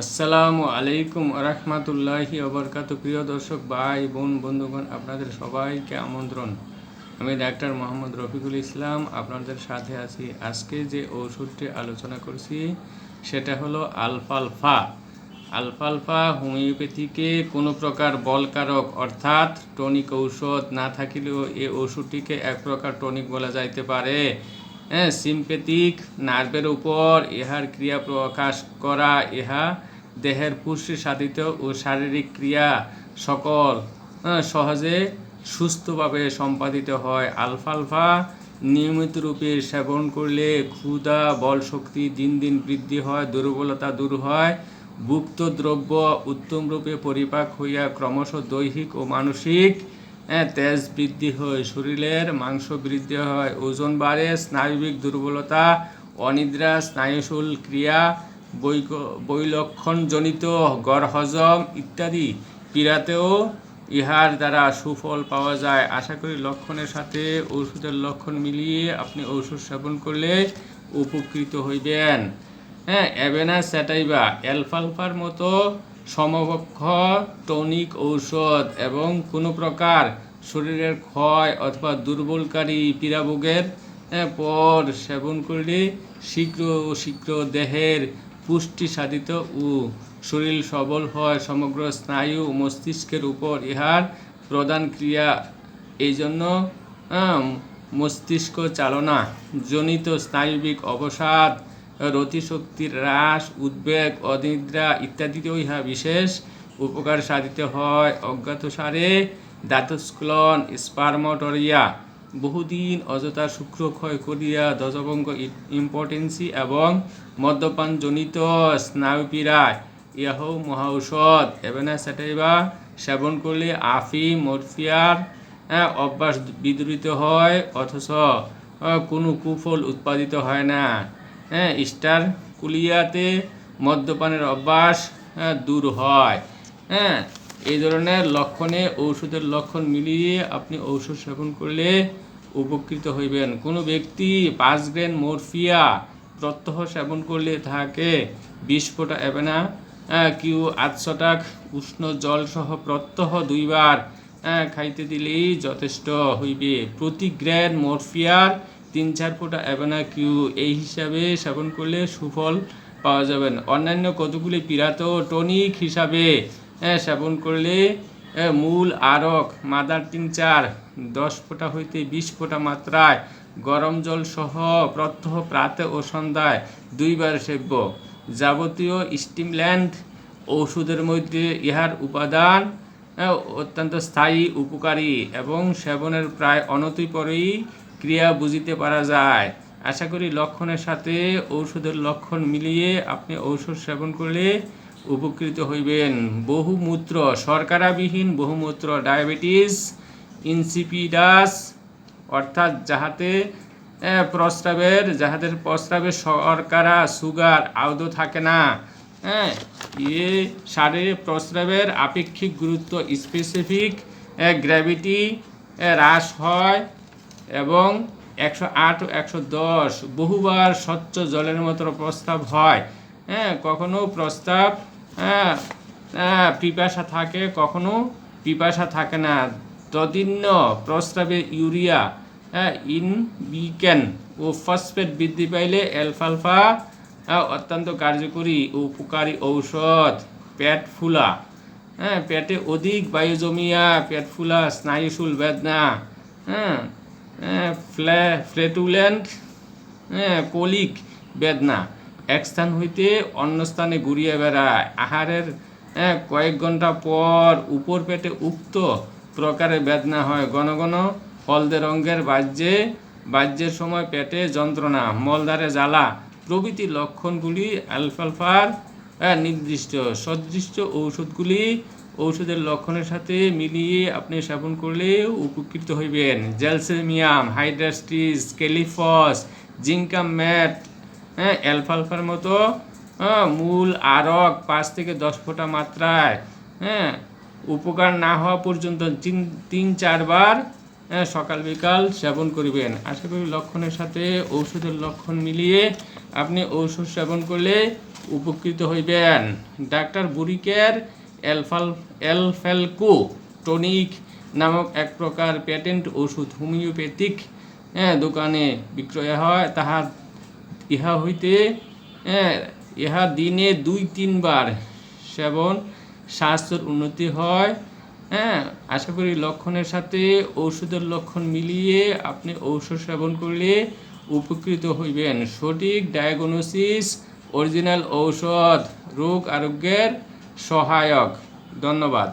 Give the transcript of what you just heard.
আসসালামু আলাইকুম রহমতুল্লাহি অবরকাত প্রিয় দর্শক, ভাই, বোন, বন্ধুগণ, আপনাদের সবাইকে আমন্ত্রণ। আমি ডাক্তার মোহাম্মদ রফিকুল ইসলাম, আপনাদের সাথে আছি। আজকে যে ওষুধটি আলোচনা করছি, সেটা হলো আলফালফা। আলফালফা হোমিওপ্যাথিকে কোনো প্রকার বলকারক, অর্থাৎ টনিক ঔষধ না থাকিলেও এ ওষুধটিকে এক প্রকার টনিক বলা যাইতে পারে। হ্যাঁ সিম্পেথিক নার্ভের উপর ইহার ক্রিয়া প্রকাশ করা, ইহা দেহের পুষ্টি সাধিত ও শারীরিক ক্রিয়া সকল সহজে সুস্থভাবে সম্পাদিত হয়। আলফালফা নিয়মিত রূপে সেবন করলে ক্ষুধা বল শক্তি দিন দিন বৃদ্ধি হয়, দুর্বলতা দূর হয়। ভুক্ত দ্রব্য উত্তম রূপে পরিপাক হইয়া ক্রমশ দৈহিক ও মানসিক তেজ বৃদ্ধি হয়। শরীরের মাংস বৃদ্ধি হয়, ওজন বাড়ে, স্নায়বিক দুর্বলতা, অনিদ্রা, স্নায়ুশুল ক্রিয়া বৈলক্ষণজনিত গড় হজম ইত্যাদি পীড়াতেও ইহার দ্বারা সুফল পাওয়া যায়। আশা করি লক্ষণের সাথে ওষুধের লক্ষণ মিলিয়ে আপনি ওষুধ সেবন করলে উপকৃত হইবেন। হ্যাঁ অ্যাভেনা স্যাটাইবা অ্যালফালফার মতো সমকক্ষ টনিক ঔষধ এবং কোনো প্রকার শরীরের ক্ষয় অথবা দুর্বলকারী পীড়াভোগের হ্যাঁ, পর সেবন করলে শীঘ্র শীঘ্র দেহের পুষ্টি সাধিত ও শরীর সবল হয়। সমগ্র স্নায়ু মস্তিষ্কের উপর ইহার প্রধান ক্রিয়া। এই জন্য মস্তিষ্ক চালনা, জনিত স্নায়ুবিক অবসাদ, রতিশক্তির হ্রাস, উদ্বেগ, অনিদ্রা ইত্যাদিতেও ইহা বিশেষ উপকার সাধিত হয়। অজ্ঞাতসারে দাতস্খলন, স্পার্মটরিয়া বহুদিন অযথা শুক্র ক্ষয় করিয়া দশভঙ্গ ইম্পর্টেন্সি এবং মদ্যপানজনিত স্নায়ুপীড়ায় ইহাও মহাঔষধ। এবেনা সেটাইবা সেবন করলে আফি মরফিয়ার অভ্যাস বিদরিত হয়, অথচ কোনো কুফল উৎপাদিত হয় না। হ্যাঁ স্টার কুলিয়াতে মদ্যপানের অভ্যাস দূর হয়। হ্যাঁ এই ধরনের লক্ষণে ঔষধের লক্ষণ মিলিয়ে আপনি ঔষধ সেবন করলে উপকৃত হইবেন। কোনো ব্যক্তি পাঁচ গ্রেন মরফিয়া প্রত্যহ সেবন করলে তাহাকে বিশ ফোঁটা হ্যাঁ, কিউ আটশো উষ্ণ জল সহ প্রত্যহ দুইবার খাইতে দিলেই যথেষ্ট হইবে। প্রতি গ্রেন মরফিয়ার তিন চার ফোঁটা এবেনা কিউ এই হিসাবে সেবন করলে সুফল পাওয়া যাবেন। অন্যান্য কতগুলি পীড়াতেও টনিক হিসাবে সেবন করলে মূল আরক মাদার টিংচার দশ ফোঁটা হইতে বিশ ফোঁটা মাত্রায় গরম জল সহ প্রত্যহ প্রাতে ও সন্ধ্যায় দুইবার সেব্য যাবতীয় স্টিমল্যান্ড ঔষধের মধ্যে ইহার উপাদান অত্যন্ত স্থায়ী, উপকারী এবং সেবনের প্রায় অনতিপরেই ক্রিয়া বুঝিতে পারা যায়। আশা করি লক্ষণের সাথে ঔষধের লক্ষণ মিলিয়ে আপনি ঔষধ সেবন করলে উপকৃত হইবেন। বহুমূত্র, শর্করাবিহীন বহুমূত্র ডায়াবেটিস ইনসিপিডাস, অর্থাৎ যাহাতে প্রস্রাবের যাহাদের প্রস্রাবে শর্করা, সুগার আদৌ থাকে না। হ্যাঁ ইয়ে শারীরিক প্রস্রাবের আপেক্ষিক গুরুত্ব স্পেসিফিক গ্র্যাভিটি হ্রাস হয় এবং একশো আট একশো দশ বহুবার স্বচ্ছ জলের মতো প্রস্তাব হয়। হ্যাঁ কখনো প্রস্তাব পিপাসা থাকে, কখনো পিপাসা থাকে না। তদিন্য প্রস্রাবে ইউরিয়া হ্যাঁ ইন বিকেন ও ফসফেট বৃদ্ধি পাইলে অ্যালফালফা হ্যাঁ, অত্যন্ত কার্যকরী ও উপকারী ঔষধ পেট ফুলা হ্যাঁ পেটে অধিক বায়ু জমিয়া পেট ফুলা স্নায়ুশুল বেদনা হ্যাঁ হ্যাঁ, ফ্লে ফ্লেটুল্যান্ড হ্যাঁ কলিক বেদনা। এক স্থান হইতে অন্য স্থানে ঘুরিয়ে বেড়ায়। আহারের হ্যাঁ, কয়েক ঘণ্টা পর উপর পেটে উক্ত প্রকারের বেদনা হয়। ঘন ঘন হলদে রঙের বাহ্যে, বাহ্যের সময় পেটে যন্ত্রণা মলদারে জ্বালা, প্রভৃতি লক্ষণগুলি অ্যালফালফার নির্দিষ্ট। সদৃষ্ট ঔষধগুলি ঔষধের লক্ষণের সাথে মিলিয়ে আপনি সেবন করলে উপকৃত হইবেন। Gelsemium hydrastis kali phos zincum met হ্যাঁ অ্যালফালফার মতো মূল আরক পাঁচ থেকে দশ ফোঁটা মাত্রায় হ্যাঁ উপকার না হওয়া পর্যন্ত তিন তিন চারবার সকাল বিকাল সেবন করিবেন। আশা করি লক্ষণের সাথে ঔষধের লক্ষণ মিলিয়ে আপনি ঔষধ সেবন করলে উপকৃত হইবেন। ডাক্তার বুরিকের এলফাল এলফেলকো টনিক নামক এক প্রকার প্যাটেন্ট ওষুধ হোমিওপ্যাথিক হ্যাঁ, দোকানে বিক্রয় হয়। তাহা ইহা হইতে হ্যাঁ, ইহা দিনে দুই তিনবার সেবন স্বাস্থ্যের উন্নতি হয় হ্যাঁ? আশা করি লক্ষণের সাথে ঔষধের লক্ষণ মিলিয়ে আপনি ঔষধ সেবন করলে উপকৃত হইবেন। সঠিক ডায়াগনোসিস অরিজিনাল ঔষধ, রোগ আরোগ্যের সহায়ক। ধন্যবাদ।